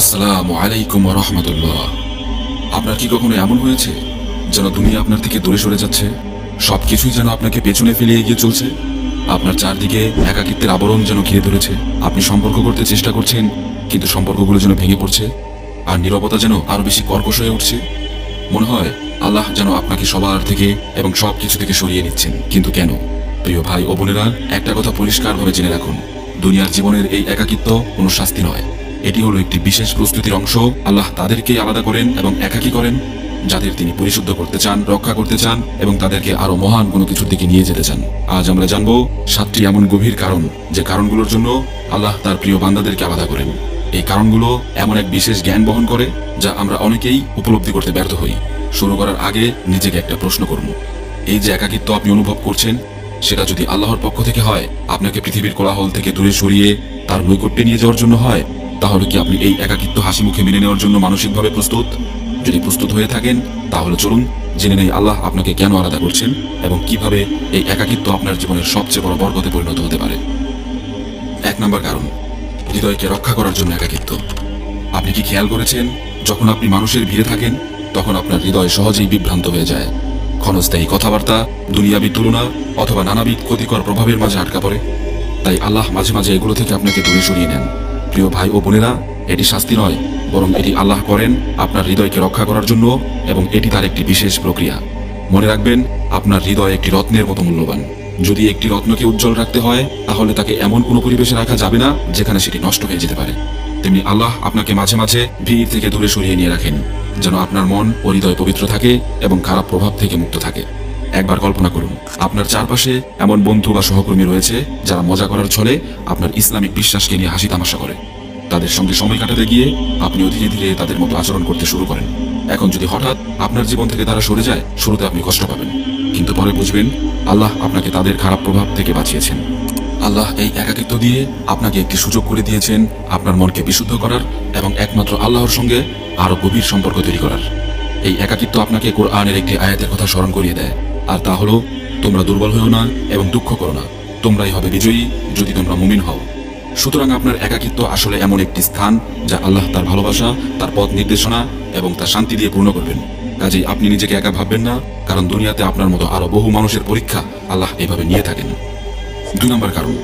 আসসালামু আলাইকুম রহমতুল্লাহ। আপনার কি কখনো এমন হয়েছে যেন দুনিয়া আপনার থেকে দূরে সরে যাচ্ছে? সবকিছুই যেন আপনাকে পেছনে ফেলে এগিয়ে চলছে। আপনার চারদিকে একাকিত্বের আবরণ যেন ঘিরে ধরেছে। আপনি সম্পর্ক করতে চেষ্টা করছেন, কিন্তু সম্পর্কগুলো যেন ভেঙে পড়ছে। আর নীরবতা যেন আরও বেশি কর্কশ হয়ে উঠছে। মনে হয় আল্লাহ যেন আপনাকে সবার থেকে এবং সব কিছু থেকে সরিয়ে নিচ্ছেন। কিন্তু কেন? প্রিয় ভাই ও বোনেরা, একটা কথা পরিষ্কারভাবে জেনে রাখুন। দুনিয়ার জীবনের এই একাকিত্ব কোনো শাস্তি নয়। এটি হলো একটি বিশেষ প্রস্তুতির অংশ। আল্লাহ তাদেরকেই আলাদা করেন এবং একাকী করেন, যাদের তিনি পরিশুদ্ধ করতে চান, রক্ষা করতে চান এবং তাদেরকে আরও মহান কোনো কিছুর দিকে নিয়ে যেতে চান। আজ আমরা জানব সাতটি এমন গভীর কারণ, যে কারণগুলোর জন্য আল্লাহ তার প্রিয় বান্দাদেরকে আলাদা করেন। এই কারণগুলো এমন এক বিশেষ জ্ঞান বহন করে, যা আমরা অনেকেই উপলব্ধি করতে ব্যর্থ হই। শুরু করার আগে নিজেকে একটা প্রশ্ন করুন এই যে একাকিত্ব আপনি অনুভব করছেন, সেটা যদি আল্লাহর পক্ষ থেকে হয়, আপনাকে পৃথিবীর কোলাহল থেকে দূরে সরিয়ে তার নৈকট্যে নিয়ে যাওয়ার জন্য হয় তাহলে কি আপনি এই একাকিত্ব হাসি মুখে মেনে নেওয়ার জন্য মানসিকভাবে প্রস্তুত? যদি প্রস্তুত হয়ে থাকেন, তাহলে চলুন জেনে নেই আল্লাহ আপনাকে কেন আলাদা করছেন এবং কীভাবে এই একাকিত্ব আপনার জীবনের সবচেয়ে বড় বরকতে পরিণত হতে পারে। এক নম্বর কারণ, হৃদয়কে রক্ষা করার জন্য একাকিত্ব। আপনি কি খেয়াল করেছেন, যখন আপনি মানুষের ভিড়ে থাকেন, তখন আপনার হৃদয় সহজেই বিভ্রান্ত হয়ে যায়। ক্ষণস্থায়ী কথাবার্তা, দুনিয়াবি তুলনা অথবা নানাবিধ ক্ষতিকর প্রভাবের মাঝে আটকা পড়ে। তাই আল্লাহ মাঝে মাঝে এগুলো থেকে আপনাকে দূরে সরিয়ে নেন। প্রিয় ভাই ও বোনেরা, এটি শাস্তি নয়, বরং এটি আল্লাহ করেন আপনার হৃদয়কে রক্ষা করার জন্য এবং এটি তার একটি বিশেষ প্রক্রিয়া। মনে রাখবেন, আপনার হৃদয় একটি রত্নের মতো মূল্যবান। যদি একটি রত্নকে উজ্জ্বল রাখতে হয়, তাহলে তাকে এমন কোনো পরিবেশে রাখা যাবে না যেখানে সেটি নষ্ট হয়ে যেতে পারে। তেমনি আল্লাহ আপনাকে মাঝে মাঝে ভিড় থেকে দূরে সরিয়ে নিয়ে রাখেন, যেন আপনার মন ও হৃদয় পবিত্র থাকে এবং খারাপ প্রভাব থেকে মুক্ত থাকে। একবার কল্পনা করুন, আপনার চারপাশে এমন বন্ধু বা সহকর্মী রয়েছে যারা মজা করার ছলে আপনার ইসলামিক বিশ্বাসকে নিয়ে হাসি তামাশা করে। তাদের সঙ্গে সময় কাটাতে গিয়ে আপনিও ধীরে ধীরে তাদের মতো আচরণ করতে শুরু করেন। এখন যদি হঠাৎ আপনার জীবন থেকে তারা সরে যায়, শুরুতে আপনি কষ্ট পাবেন। কিন্তু পরে বুঝবেন, আল্লাহ আপনাকে তাদের খারাপ প্রভাব থেকে বাঁচিয়েছেন। আল্লাহ এই একাকিত্ব দিয়ে আপনাকে একটি সুযোগ করে দিয়েছেন আপনার মনকে বিশুদ্ধ করার এবং একমাত্র আল্লাহর সঙ্গে আরও গভীর সম্পর্ক তৈরি করার। এই একাকিত্ব আপনাকে কোরআনের একটি আয়াতের কথা স্মরণ করিয়ে দেয়। আর তা হলো, তোমরা দুর্বল হও না এবং দুঃখ করো না। তোমরাই হবে বিজয়ী যদি তোমরা মুমিন হও। সুতরাং আপনার একাকিত্ব আসলে এমন একটি স্থান যা আল্লাহ তার ভালোবাসা, তার পথ নির্দেশনা এবং তার শান্তি দিয়ে পূর্ণ করবেন। কাজেই আপনি নিজেকে একা ভাববেন না, কারণ দুনিয়াতে আপনার মতো আরও বহু মানুষের পরীক্ষা আল্লাহ এভাবে নিয়ে থাকেন। দুই নম্বর কারণ,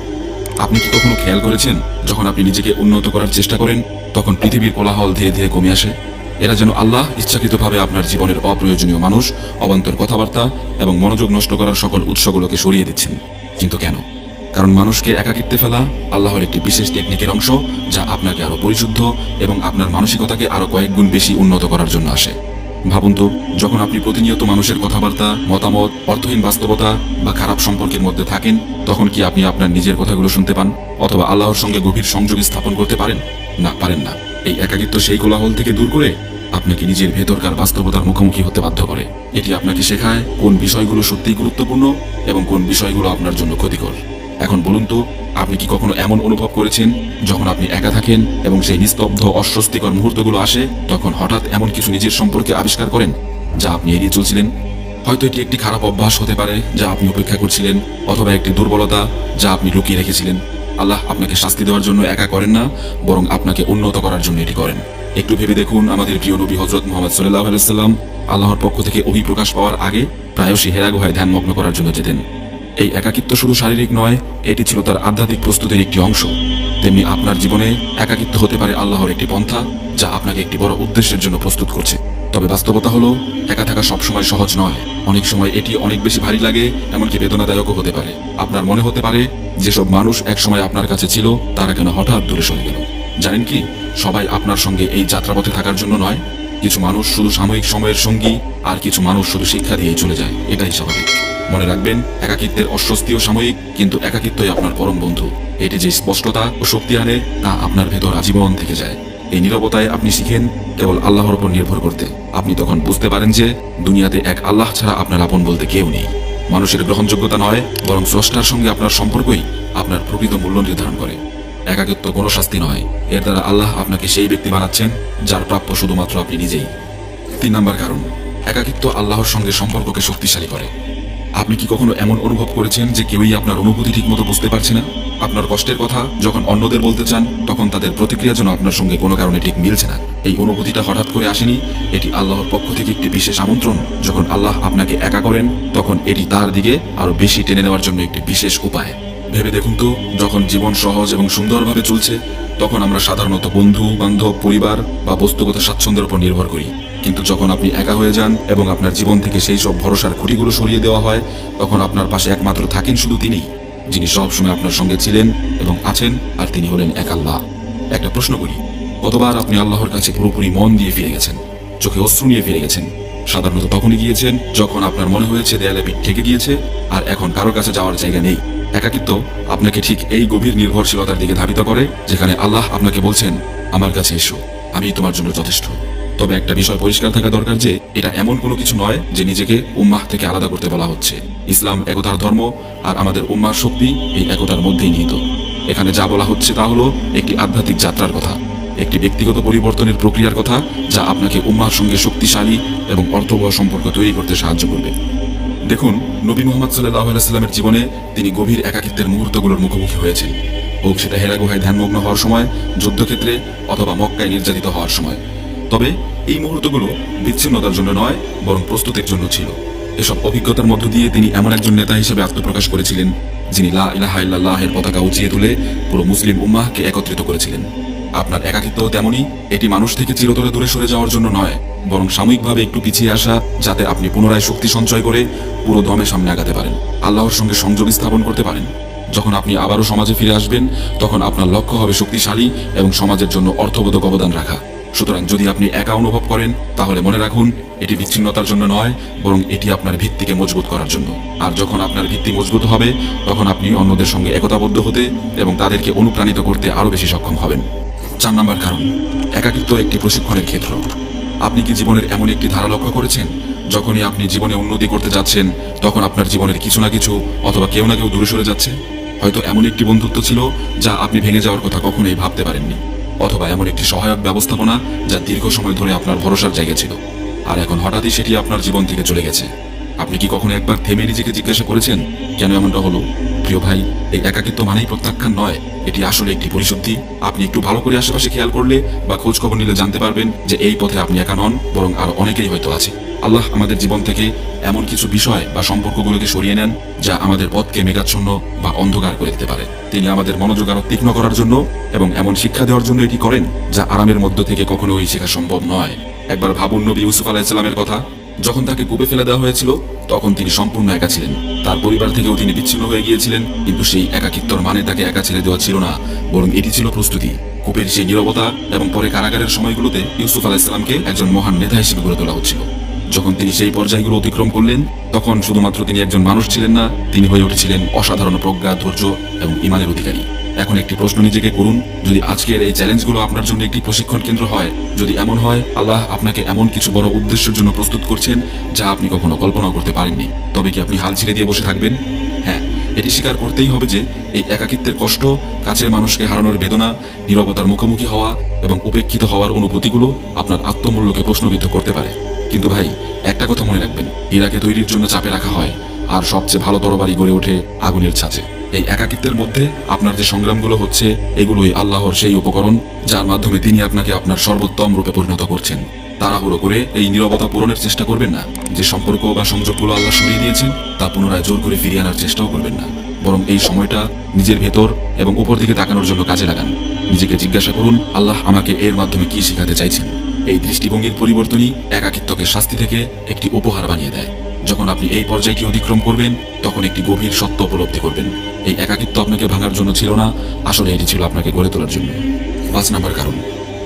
আপনি কি কখনো খেয়াল করেছেন, যখন আপনি নিজেকে উন্নত করার চেষ্টা করেন, তখন পৃথিবীর কোলাহল ধীরে ধীরে কমে আসে? এরা যেন আল্লাহ ইচ্ছাকৃতভাবে আপনার জীবনের অপ্রয়োজনীয় মানুষ, অবান্তর কথাবার্তা এবং মনোযোগ নষ্ট করার সকল উৎসগুলোকে সরিয়ে দিচ্ছেন। কিন্তু কেন? কারণ মানুষকে একাকিত্বে ফেলা আল্লাহর একটি বিশেষ টেকনিকের অংশ, যা আপনাকে আরও পরিশুদ্ধ এবং আপনার মানসিকতাকে আরও কয়েক গুণ বেশি উন্নত করার জন্য আসে। ভাবুন তো, যখন আপনি প্রতিনিয়ত মানুষের কথাবার্তা, মতামত, অর্থহীন বাস্তবতা বা খারাপ সম্পর্কের মধ্যে থাকেন, তখন কি আপনি আপনার নিজের কথাগুলো শুনতে পান? অথবা আল্লাহর সঙ্গে গভীর সংযোগ স্থাপন করতে পারেন? না পারেন না। এই একাকিত্ব সেই কোলাহল থেকে দূর করে আপনাকে নিজের ভেতরকার বাস্তবতার মুখোমুখি হতে বাধ্য করে। এটি আপনাকে শেখায় কোন বিষয়গুলো সত্যিই গুরুত্বপূর্ণ এবং কোন বিষয়গুলো আপনার জন্য ক্ষতিকর। এখন বলুন তো, আপনি কি কখনো এমন অনুভব করেছেন, যখন আপনি একা থাকেন এবং সেই নিস্তব্ধ, অস্বস্তিকর মুহূর্তগুলো আসে, তখন হঠাৎ এমন কিছু নিজের সম্পর্কে আবিষ্কার করেন, যা আপনি এড়িয়ে চলছিলেন? হয়তো এটি একটি খারাপ অভ্যাস হতে পারে, যা আপনি উপেক্ষা করছিলেন, অথবা একটি দুর্বলতা, যা আপনি লুকিয়ে রেখেছিলেন। আল্লাহ আপনাকে শাস্তি দেওয়ার জন্য একা করেন না, বরং আপনাকে উন্নত করার জন্য এটি করেন। একটু ভেবে দেখুন, আমাদের প্রিয় নবী হজরত মোহাম্মদ সাল্লাহ আলাইসাল্লাম আল্লাহর পক্ষ থেকে অভিপ্রকাশ পাওয়ার আগে প্রায়শই হেরা গুহায় ধ্যানমগ্ন করার জন্য যেতেন। এই একাকিত্ব শুধু শারীরিক নয়, এটি ছিল তার আধ্যাত্মিক প্রস্তুতির একটি অংশ। তেমনি আপনার জীবনে একাকিত্ব হতে পারে আল্লাহর একটি পন্থা, যা আপনাকে একটি বড় উদ্দেশ্যের জন্য প্রস্তুত করছে। তবে বাস্তবতা হলো, একা থাকা সবসময় সহজ নয়। অনেক সময় এটি অনেক বেশি ভারী লাগে, এমনকি বেদনাদায়কও হতে পারে। আপনার মনে হতে পারে, যেসব মানুষ একসময় আপনার কাছে ছিল, তারা কেন হঠাৎ দূরে সরে গেল? জানেন কি? সবাই আপনার সঙ্গে এই যাত্রাপথে থাকার জন্য নয়। কিছু মানুষ শুধু সাময়িক সময়ের সঙ্গী, আর কিছু মানুষ শুধু শিক্ষা দিয়েই চলে যায়। এটাই স্বাভাবিক। মনে রাখবেন, একাকিত্বের অস্বস্তিও সাময়িক, কিন্তু একাকিত্বই আপনার পরম বন্ধু। এটি যে স্পষ্টতা ও শক্তি আনে, তা আপনার ভেতর আজীবন থেকে যায়। এই নীরবতায় আপনি শিখেন কেবল আল্লাহর উপর নির্ভর করতে। আপনি তখন বুঝতে পারেন যে, দুনিয়াতে এক আল্লাহ ছাড়া আপনার আপন বলতে কেউ নেই। মানুষের গ্রহণযোগ্যতা নয়, বরং স্রষ্টার সঙ্গে আপনার সম্পর্কই আপনার প্রকৃত মূল্য নির্ধারণ করে। একাকিত্ব কোনো শাস্তি নয়। এর দ্বারা আল্লাহ আপনাকে সেই ব্যক্তি বানাচ্ছেন, যার প্রাপ্য শুধুমাত্র আপনি নিজেই। তিন নম্বর কারণ, একাকিত্ব আল্লাহর সঙ্গে সম্পর্ককে শক্তিশালী করে। আপনি কি কখনো এমন অনুভব করেছেন যে কেউই আপনার অনুভূতি ঠিকমতো বুঝতে পারছে না? আপনার কষ্টের কথা, যখন অন্যদের বলতে চান, তখন তাদের প্রতিক্রিয়া যেন আপনার সঙ্গে কোনো কারণে ঠিক মিলছে না। এই অনুভূতিটা হঠাৎ করে আসেনি, এটি আল্লাহর পক্ষ থেকে একটি বিশেষ আমন্ত্রণ। যখন আল্লাহ আপনাকে একা করেন, তখন এটি তার দিকে আরও বেশি টেনে নেওয়ার জন্য একটি বিশেষ উপায়। ভেবে দেখুন তো, যখন জীবন সহজ এবং সুন্দরভাবে চলছে, তখন আমরা সাধারণত বন্ধু, বান্ধব, পরিবার বা বস্তুগত স্বাচ্ছন্দ্যের উপর নির্ভর করি। কিন্তু যখন আপনি একা হয়ে যান এবং আপনার জীবন থেকে সেই সব ভরসার খুঁটিগুলো সরিয়ে দেওয়া হয়, তখন আপনার পাশে একমাত্র থাকেন শুধু তিনি, যিনি সবসময় আপনার সঙ্গে ছিলেন এবং আছেন, আর তিনি হলেন এক আল্লাহ। একটা প্রশ্ন করি, কতবার আপনি আল্লাহর কাছে পুরোপুরি মন দিয়ে ফিরে গেছেন, চোখে অশ্রু নিয়ে ফিরে গেছেন? সাধারণত তখনই গিয়েছেন যখন আপনার মনে হয়েছে দেয়ালে পিঠ ঠেকে গিয়েছে, আর এখন কারোর কাছে যাওয়ার জায়গা নেই। একাকিত্ব আপনাকে ঠিক এই গভীর নির্ভরশীলতার দিকে ধাবিত করে, যেখানে আল্লাহ আপনাকে বলছেন, আমার কাছে এসো, আমি তোমার জন্য যথেষ্ট। তবে একটা বিষয় পরিষ্কার থাকা দরকার যে, এটা এমন কোনো কিছু নয় যে নিজেকে উম্মাহ থেকে আলাদা করতে বলা হচ্ছে। ইসলাম একতার ধর্ম, আর আমাদের উম্মার শক্তি এই একতার মধ্যেই নিহিত। এখানে যা বলা হচ্ছে তা হলো একটি আধ্যাত্মিক যাত্রার কথা, একটি ব্যক্তিগত পরিবর্তনের প্রক্রিয়ার কথা, যা আপনাকে উম্মার সঙ্গে শক্তিশালী এবং অর্থবহ সম্পর্ক তৈরি করতে সাহায্য করবে। দেখুন, নবী মোহাম্মদ সাল্লাহ আলাইস্লামের জীবনে তিনি গভীর একাকিত্বের মুহূর্তগুলোর মুখোমুখি হয়েছেন। হোক সেটা হেরা গুহায় ধ্যানমগ্ন হওয়ার সময়, যুদ্ধক্ষেত্রে, অথবা মক্কায় নির্যাতিত হওয়ার সময়। তবে এই মুহূর্তগুলো বিচ্ছিন্নতার জন্য নয়, বরং প্রস্তুতির জন্য ছিল। এসব অভিজ্ঞতার মধ্য দিয়ে তিনি এমন একজন নেতা হিসেবে আত্মপ্রকাশ করেছিলেন, যিনি লা ইলাহা পতাকা উঁচিয়ে তুলে পুরো মুসলিম উম্মাহকে একত্রিত করেছিলেন। আপনার একাকিত্ব তেমনই, এটি মানুষ থেকে চিরতরে দূরে সরে যাওয়ার জন্য নয়, বরং সাময়িকভাবে একটু পিছিয়ে আসা, যাতে আপনি পুনরায় শক্তি সঞ্চয় করে পুরো দমে সামনে আগাতে পারেন, আল্লাহর সঙ্গে সংযোগ স্থাপন করতে পারেন। যখন আপনি আবারও সমাজে ফিরে আসবেন, তখন আপনার লক্ষ্য হবে শক্তিশালী এবং সমাজের জন্য অর্থবোধক অবদান রাখা। সুতরাং যদি আপনি একা অনুভব করেন, তাহলে মনে রাখুন, এটি বিচ্ছিন্নতার জন্য নয়, বরং এটি আপনার ভিত্তিকে মজবুত করার জন্য। আর যখন আপনার ভিত্তি মজবুত হবে, তখন আপনি অন্যদের সঙ্গে একতাবদ্ধ হতে এবং তাদেরকে অনুপ্রাণিত করতে আরও বেশি সক্ষম হবেন। চার নম্বর কারণ, একাকিত্ব একটি প্রশিক্ষণের ক্ষেত্র। আপনি কি জীবনের এমন একটি ধারা লক্ষ্য করেছেন? যখনই আপনি জীবনে উন্নতি করতে যাচ্ছেন, তখন আপনার জীবনের কিছু না কিছু অথবা কেউ না কেউ দূরে সরে যাচ্ছে। হয়তো এমন একটি বন্ধুত্ব ছিল যা আপনি ভেঙে যাওয়ার কথা কখনোই ভাবতে পারেননি, অথবা এমন একটি সহায়ক ব্যবস্থাপনা যা দীর্ঘ সময় ধরে আপনার ভরসার জায়গা ছিল। আর এখন হঠাৎই সেটি আপনার জীবন থেকে চলে গেছে। আপনি কি কখনো একবার থেমে নিজেকে জিজ্ঞাসা করেছেন, কেন এমনটা হলো? প্রিয় ভাই, এই একাকিত্ব মানেই প্রত্যাখ্যান নয়। এটি আসলে একটি পরিশুদ্ধি। আপনি একটু ভালো করে আশেপাশে খেয়াল করলে বা খোঁজ খবর নিলে জানতে পারবেন যে এই পথে আপনি একা নন, বরং আরও অনেকেই হয়তো আছে। আল্লাহ আমাদের জীবন থেকে এমন কিছু বিষয় বা সম্পর্কগুলোকে সরিয়ে নেন, যা আমাদের পথকে মেঘাচ্ছন্ন বা অন্ধকার করে দিতে পারে। তিনি আমাদের মনোযোগ আরও তীক্ষ্ণ করার জন্য এবং এমন শিক্ষা দেওয়ার জন্য এটি করেন, যা আরামের মধ্য থেকে কখনোই শেখা সম্ভব নয়। একবার ভাবুন নবী ইউসুফ আলাহিসাল্লামের কথা যখন তাকে কূপে ফেলে দেওয়া হয়েছিল, তখন তিনি সম্পূর্ণ একা ছিলেন। তার পরিবার থেকেও তিনি বিচ্ছিন্ন হয়ে গিয়েছিলেন, কিন্তু সেই একাকিত্বর মানে তাকে একা ছেড়ে দেওয়া ছিল না, বরং এটি ছিল প্রস্তুতি। কূপের সেই নিরবতা এবং পরে কারাগারের সময়গুলোতে ইউসুফ আলাহিসাল্লামকে একজন মহান নেতা হিসেবে গড়ে তোলা হচ্ছিল। যখন তিনি সেই পর্যায়গুলো অতিক্রম করলেন, তখন শুধুমাত্র তিনি একজন মানুষ ছিলেন না, তিনি হয়ে উঠেছিলেন অসাধারণ প্রজ্ঞা, ধৈর্য এবং ইমানের অধিকারী। এখন একটি প্রশ্ন নিজেকে করুন, যদি আজকের এই চ্যালেঞ্জগুলো আপনার জন্য একটি প্রশিক্ষণ কেন্দ্র হয়, যদি এমন হয়, আল্লাহ আপনাকে এমন কিছু বড় উদ্দেশ্যের জন্য প্রস্তুত করছেন, যা আপনি কখনো কল্পনা করতে পারেননি। তবে কি আপনি হাল ছেড়ে দিয়ে বসে থাকবেন? হ্যাঁ এটি স্বীকার করতেই হবে যে, এই একাকিত্বের কষ্ট, কাছের মানুষকে হারানোর বেদনা, নিরবতার মুখোমুখি হওয়া এবং উপেক্ষিত হওয়ার অনুভূতিগুলো আপনার আত্মমূল্যকে প্রশ্নবিদ্ধ করতে পারে। কিন্তু ভাই, একটা কথা মনে রাখবেন, ইরাকে তৈরির জন্য চাপে রাখা হয়, আর সবচেয়ে ভালো তরবারি গড়ে ওঠে আগুনের ছাঁচে। এই একাকিত্বের মধ্যে আপনার যে সংগ্রামগুলো হচ্ছে, এগুলোই আল্লাহর সেই উপকরণ, যার মাধ্যমে তিনি আপনাকে আপনার সর্বোত্তম রূপে পরিণত করছেন। তাড়াহুড়ো করে এই নীরবতা পূরণের চেষ্টা করবেন না। যে সম্পর্ক বা সংযোগগুলো আল্লাহ সরিয়ে দিয়েছেন, তা পুনরায় জোর করে ফিরিয়ে আনার চেষ্টাও করবেন না। বরং এই সময়টা নিজের ভেতর এবং উপর দিকে তাকানোর জন্য কাজে লাগান। নিজেকে জিজ্ঞাসা করুন, আল্লাহ আমাকে এর মাধ্যমে কি শেখাতে চাইছেন? এই দৃষ্টিভঙ্গির পরিবর্তনই একাকিত্বকে শাস্তি থেকে একটি উপহার বানিয়ে দেয়। যখন আপনি এই পর্যায়টি অতিক্রম করবেন, তখন একটি গভীর সত্য উপলব্ধি করবেন। এই একাকিত্ব আপনাকে ভাঙার জন্য ছিল না, আসলে এটি ছিল আপনাকে গড়ে তোলার জন্য। পাঁচ নাম্বার কারণ,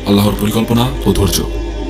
আল্লাহর পরিকল্পনা ও ধৈর্য।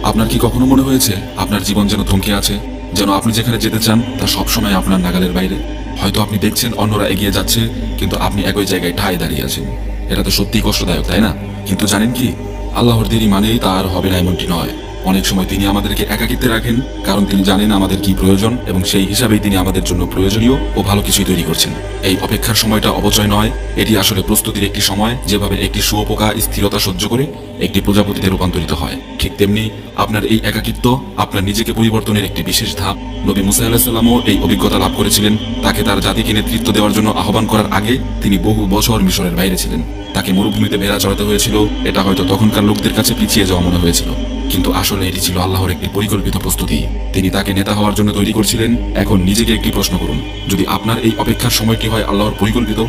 আপনার কি কখনো মনে হয়েছে, আপনার জীবন যেন থমকে আছে? যেন আপনি যেখানে যেতে চান, তা সবসময় আপনার নাগালের বাইরে? হয়তো আপনি দেখছেন অন্যরা এগিয়ে যাচ্ছে, কিন্তু আপনি একই জায়গায় ঠায় দাঁড়িয়ে আছেন। এটা তো সত্যিই কষ্টদায়ক, তাই না? কিন্তু জানেন কি আল্লাহর দেরি মানেই তার হবে না এমনটি নয়। অনেক সময় তিনি আমাদেরকে একাকিত্বে রাখেন, কারণ তিনি জানেন আমাদের কি প্রয়োজন এবং সেই হিসাবেই তিনি আমাদের জন্য প্রয়োজনীয় ও ভালো কিছুই তৈরি করছেন। এই অপেক্ষার সময়টা অপচয় নয়, এটি আসলে প্রস্তুতির একটি সময় যেভাবে একটি শুয়োপোকা স্থিরতা সহ্য করে একটি প্রজাপতিতে রূপান্তরিত হয়। ঠিক তেমনি আপনার এই একাকিত্ব আপনার নিজেকে পরিবর্তনের একটি বিশেষ ধাপ। নবী মুসা আলাহিসাল্লামও এই অভিজ্ঞতা লাভ করেছিলেন। তাকে তার জাতিকে নেতৃত্ব দেওয়ার জন্য আহ্বান করার আগে তিনি বহু বছর মিশরের বাইরে ছিলেন। তাকে মরুভূমিতে ভেড়া চড়াতে হয়েছিল, এটা হয়তো তখনকার লোকদের কাছে পিছিয়ে যাওয়া মনে হয়েছিল। কিন্তু আসলে এটি ছিল আল্লাহর একটি পরিকল্পিত প্রস্তুতি। তিনি তাকে নেতা হওয়ার জন্য তৈরি করছিলেন। এখন নিজেকে একটি প্রশ্ন করুন। যদি আপনার এই অপেক্ষার সময় কি হয় আল্লাহর পরিকল্পিত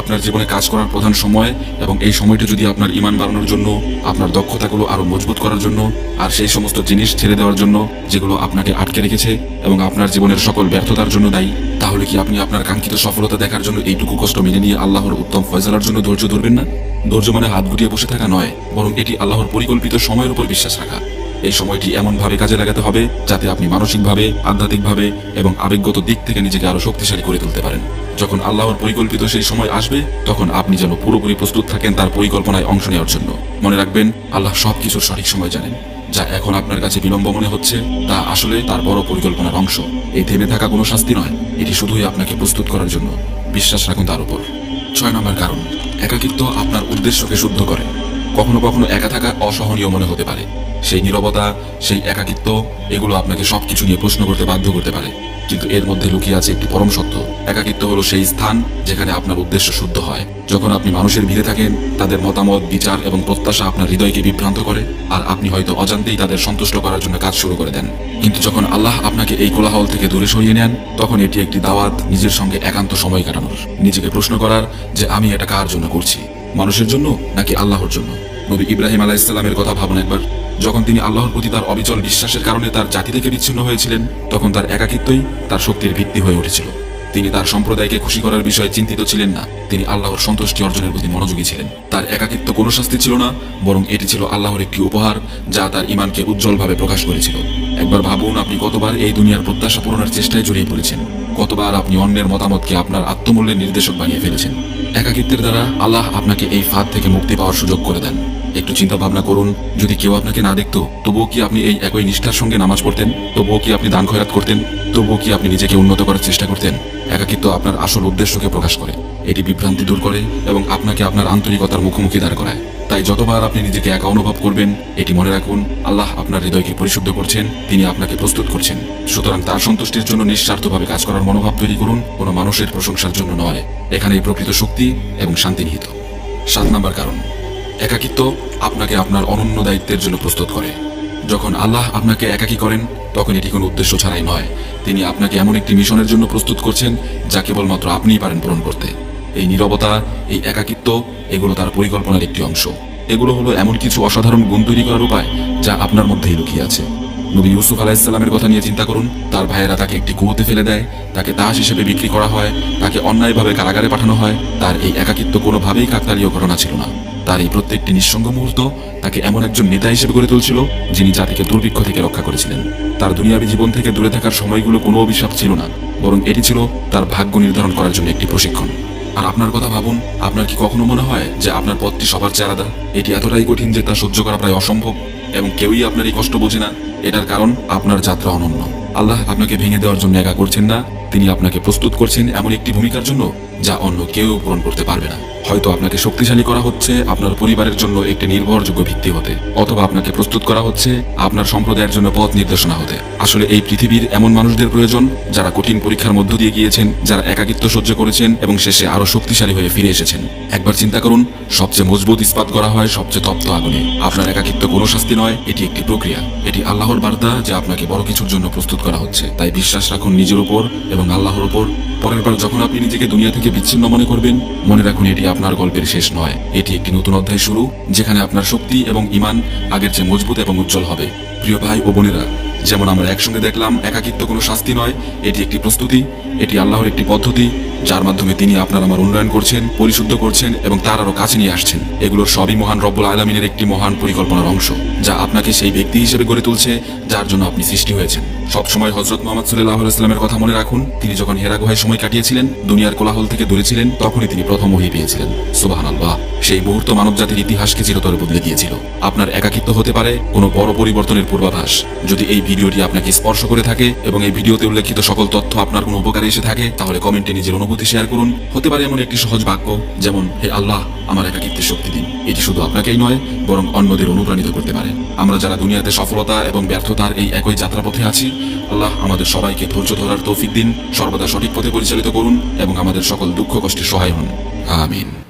আপনার জীবনে কাজ করার প্রধান সময় এবং এই সময়টি যদি আপনার ইমান বাড়ানোর জন্য, আপনার দক্ষতাগুলো আরও মজবুত করার জন্য, আর সেই সমস্ত জিনিস ছেড়ে দেওয়ার জন্য যেগুলো আপনাকে আটকে রেখেছে এবং আপনার জীবনের সকল ব্যর্থতার জন্য দায়ী, তাহলে কি আপনি আপনার কাঙ্ক্ষিত সফলতা দেখার জন্য এইটুকু কষ্ট মেনে নিয়ে আল্লাহর উত্তম ফয়সালার জন্য ধৈর্য ধরবেন না? ধৈর্য মানে হাত গুটিয়ে বসে থাকা নয়, বরং এটি আল্লাহর পরিকল্পিত সময়ের উপর বিশ্বাস রাখা। এই সময়টি এমনভাবে কাজে লাগাতে হবে যাতে আপনি মানসিকভাবে, আধ্যাত্মিকভাবে এবং আবেগগত দিক থেকে নিজেকে আরও শক্তিশালী করে তুলতে পারেন। যখন আল্লাহর পরিকল্পিত সেই সময় আসবে, তখন আপনি যেন পুরোপুরি প্রস্তুত থাকেন তার পরিকল্পনায় অংশ নেওয়ার জন্য। মনে রাখবেন, আল্লাহ সবকিছুর সঠিক সময় জানেন। যা এখন আপনার কাছে বিলম্ব মনে হচ্ছে, তা আসলে তার বড় পরিকল্পনার অংশ। এই থেমে থাকা কোনো শাস্তি নয়, এটি শুধুই আপনাকে প্রস্তুত করার জন্য। বিশ্বাস রাখুন তার উপর। ছয় নম্বর কারণ, একাকিত্ব আপনার উদ্দেশ্যকে শুদ্ধ করে। কখনো কখনো একা থাকা অসহনীয় মনে হতে পারে। সেই নীরবতা, সেই একাকিত্ব, এগুলো আপনাকে সবকিছু নিয়ে প্রশ্ন করতে বাধ্য করতে পারে। কিন্তু এর মধ্যে লুকিয়ে আছে একটি পরম সত্য। একাকিত্ব হলো সেই স্থান যেখানে আপনার উদ্দেশ্য শুদ্ধ হয়। যখন আপনি মানুষের ভিড়ে থাকেন, তাদের মতামত, বিচার এবং প্রত্যাশা আপনার হৃদয়কে বিভ্রান্ত করে, আর আপনি হয়তো অজান্তেই তাদের সন্তুষ্ট করার জন্য কাজ শুরু করে দেন। কিন্তু যখন আল্লাহ আপনাকে এই কোলাহল থেকে দূরে সরিয়ে নেন, তখন এটি একটি দাওয়াত, নিজের সঙ্গে একান্ত সময় কাটানোর। নিজেকে প্রশ্ন করার যে আমি এটা কার জন্য করছি? মানুষের জন্য নাকি আল্লাহর জন্য? নবী ইব্রাহিম আলাহ ইসলামের কথা ভাবুন একবার। যখন তিনি আল্লাহর প্রতি তার অবিচল বিশ্বাসের কারণে তার জাতি থেকে বিচ্ছিন্ন হয়েছিলেন, তখন তার একাকিত্বই তার শক্তির ভিত্তি হয়ে উঠেছিল। তিনি তার সম্প্রদায়কে খুশি করার বিষয়ে চিন্তিত ছিলেন না। তিনি আল্লাহর সন্তুষ্টি অর্জনের প্রতি মনোযোগী ছিলেন। তার একাকিত্ব কোনো শাস্তি ছিল না, বরং এটি ছিল আল্লাহর একটি উপহার যা তার ইমানকে উজ্জ্বলভাবে প্রকাশ করেছিল। একবার ভাবুন আপনি কতবার এই দুনিয়ার প্রত্যাশা পূরণের চেষ্টায় জড়িয়ে পড়েছেন। কতবার আপনি অন্যের মতামতকে আপনার আত্মমূল্যের নির্দেশক বানিয়ে ফেলেছেন। একাকিত্বের দ্বারা আল্লাহ আপনাকে এই ফাঁদ থেকে মুক্তি পাওয়ার সুযোগ করে দেন। একটু চিন্তা ভাবনা করুন, যদি কেউ আপনাকে না দেখত, তবুও কি আপনি এই একই নিষ্ঠার সঙ্গে নামাজ পড়তেন? তবুও কি আপনি দান খয়রাত করতেন? তবুও কি আপনি নিজেকে উন্নত করার চেষ্টা করতেন? একাকিত্ব আপনার আসল উদ্দেশ্যকে প্রকাশ করে। এটি বিভ্রান্তি দূর করে এবং আপনাকে আপনার আন্তরিকতার মুখোমুখি দাঁড় করায়। তাই যতবার আপনি নিজেকে একা অনুভব করবেন, এটি মনে রাখুন, আল্লাহ আপনার হৃদয়কে পরিশুদ্ধ করছেন, তিনি আপনাকে প্রস্তুত করছেন। সুতরাং তার সন্তুষ্টির জন্য নিঃস্বার্থভাবে কাজ করার মনোভাব তৈরি করুন, কোনো মানুষের প্রশংসার জন্য নয়। এখানেই প্রকৃত শক্তি এবং শান্তি নিহিত। সাত নম্বর কারণ, একাকিত্ব আপনাকে আপনার অনন্য দায়িত্বের জন্য প্রস্তুত করে। যখন আল্লাহ আপনাকে একাকী করেন, তখন এটি কোনো উদ্দেশ্য ছাড়াই নয়। তিনি আপনাকে এমন একটি মিশনের জন্য প্রস্তুত করছেন, যা কেবলমাত্র আপনিই পারেন পূরণ করতে। এই নীরবতা, এই একাকিত্ব, এগুলো তার পরিকল্পনার একটি অংশ। এগুলো হলো এমন কিছু অসাধারণ গুণ তৈরি করার উপায় যা আপনার মধ্যেই লুকিয়ে আছে। নবী ইউসুফ আলাহিসাল্লামের কথা নিয়ে চিন্তা করুন। তার ভাইয়েরা তাকে একটি কুয়োতে ফেলে দেয়, তাকে দাস হিসেবে বিক্রি করা হয়, তাকে অন্যায়ভাবে কারাগারে পাঠানো হয়। তার এই একাকিত্ব কোনোভাবেই কাকতালীয় ঘটনা ছিল না। তার এই প্রত্যেকটি নিঃসঙ্গ মুহূর্ত তাকে এমন একজন নেতা হিসেবে গড়ে তুলছিল, যিনি জাতিকে দুর্ভিক্ষ থেকে রক্ষা করেছিলেন। তার দুনিয়াবী জীবন থেকে দূরে থাকার সময়গুলো কোনো অভিশাপ ছিল না, বরং এটি ছিল তার ভাগ্য নির্ধারণ করার জন্য একটি প্রশিক্ষণ। আর আপনার কথা ভাবুন, আপনার কি কখনো মনে হয় যে আপনার পথটি সবার চেয়ে আলাদা? এটি এতটাই কঠিন যে তা সহ্য করা প্রায় অসম্ভব, এবং কেউই আপনার এই কষ্ট বোঝে না। এটার কারণ আপনার যাত্রা অনন্য। আল্লাহ আপনাকে ভেঙে দেওয়ার জন্য একা করছেন না তিনি আপনাকে প্রস্তুত করছেন এমন একটি ভূমিকার জন্য যা অন্য কেউ পূরণ করতে পারবে না। হয়তো আপনাকে শক্তিশালী করা হচ্ছে আপনার পরিবারের জন্য একটি নির্ভরযোগ্য ভিত্তি হতে, অথবা আপনাকে প্রস্তুত করা হচ্ছে আপনার সম্প্রদায়ের জন্য পথ নির্দেশনা হতে। আসলে এই পৃথিবীর এমন মানুষদের প্রয়োজন যারা কঠিন পরীক্ষার মধ্য দিয়ে গিয়েছেন, যারা একাকিত্ব সহ্য করেছেন এবং শেষে আরও শক্তিশালী হয়ে ফিরে এসেছেন। একবার চিন্তা করুন, সবচেয়ে মজবুত ইস্পাত করা হয় সবচেয়ে তপ্ত আগুনে। আপনার একাকিত্ব কোনো শাস্তি নয়, এটি একটি প্রক্রিয়া। এটি আল্লাহর বার্তা যে আপনাকে বড় কিছুর জন্য প্রস্তুত করা হচ্ছে। তাই বিশ্বাস রাখুন নিজের উপর এবং আল্লাহর ওপর পরের বার যখন আপনি নিজেকে দুনিয়া থেকে বিচ্ছিন্ন মনে করবেন, মনে রাখুন এটি আপনার গল্পের শেষ নয়। এটি একটি নতুন অধ্যায় শুরু, যেখানে আপনার শক্তি এবং ইমান আগের চেয়ে মজবুত এবং উজ্জ্বল হবে। প্রিয় ভাই ও বোনেরা, যেমন আমরা একসঙ্গে দেখলাম, একাকিত্ব কোনো শাস্তি নয়, এটি একটি প্রস্তুতি, এটি আল্লাহর একটি পদ্ধতি যার মাধ্যমে তিনি আপনার আমার উন্নয়ন করছেন, পরিশুদ্ধ করছেন এবং তার আরও কাছে নিয়ে আসছেন। এগুলোর সবই মহান রব্বুল আলমিনের একটি মহান পরিকল্পনার অংশ, যা আপনাকে সেই ব্যক্তি হিসেবে গড়ে তুলছে, যার জন্য আপনি সৃষ্টি হয়েছেন। সবসময় হজরত মোহাম্মদ সাল্লাহ ইসলামের কথা মনে রাখুন, তিনি যখন হেরা গুহায় সময় কাটিয়েছিলেন, দুনিয়ার কোলাহল থেকে দূরে ছিলেন, তখনই তিনি প্রথম ওহি পেয়েছিলেন। সুবাহান আল্লাহ সেই মুহূর্ত মানবজাতির ইতিহাসকে চিরতর বদলে দিয়েছিল। আপনার একাকিত্ব হতে পারে, কোনো বড় পরিবর্তনের পূর্বাভাস। যদি এই ভিডিওটি আপনাকে স্পর্শ করে থাকে এবং এই ভিডিওতে উল্লেখিত সকল তথ্য আপনার কোনো উপকারে এসে থাকে, তাহলে কমেন্টে নিজের অনুভূতি শেয়ার করুন। হতে পারে এমন একটি সহজ বাক্য, যেমন, হে আল্লাহ, আমার একাকিত্বের শক্তি দিন। এটি শুধু আপনাকেই নয়, বরং অন্যদের অনুপ্রাণিত করতে পারে। আমরা যারা দুনিয়াতে সফলতা এবং ব্যর্থতার এই একই যাত্রাপথে আছি, আল্লাহ আমাদের সবাইকে ধৈর্য ধরার তৌফিক দিন। সর্বদা সঠিক পথে পরিচালিত করুন এবং আমাদের সকল দুঃখ কষ্টে সহায় হন। আমিন।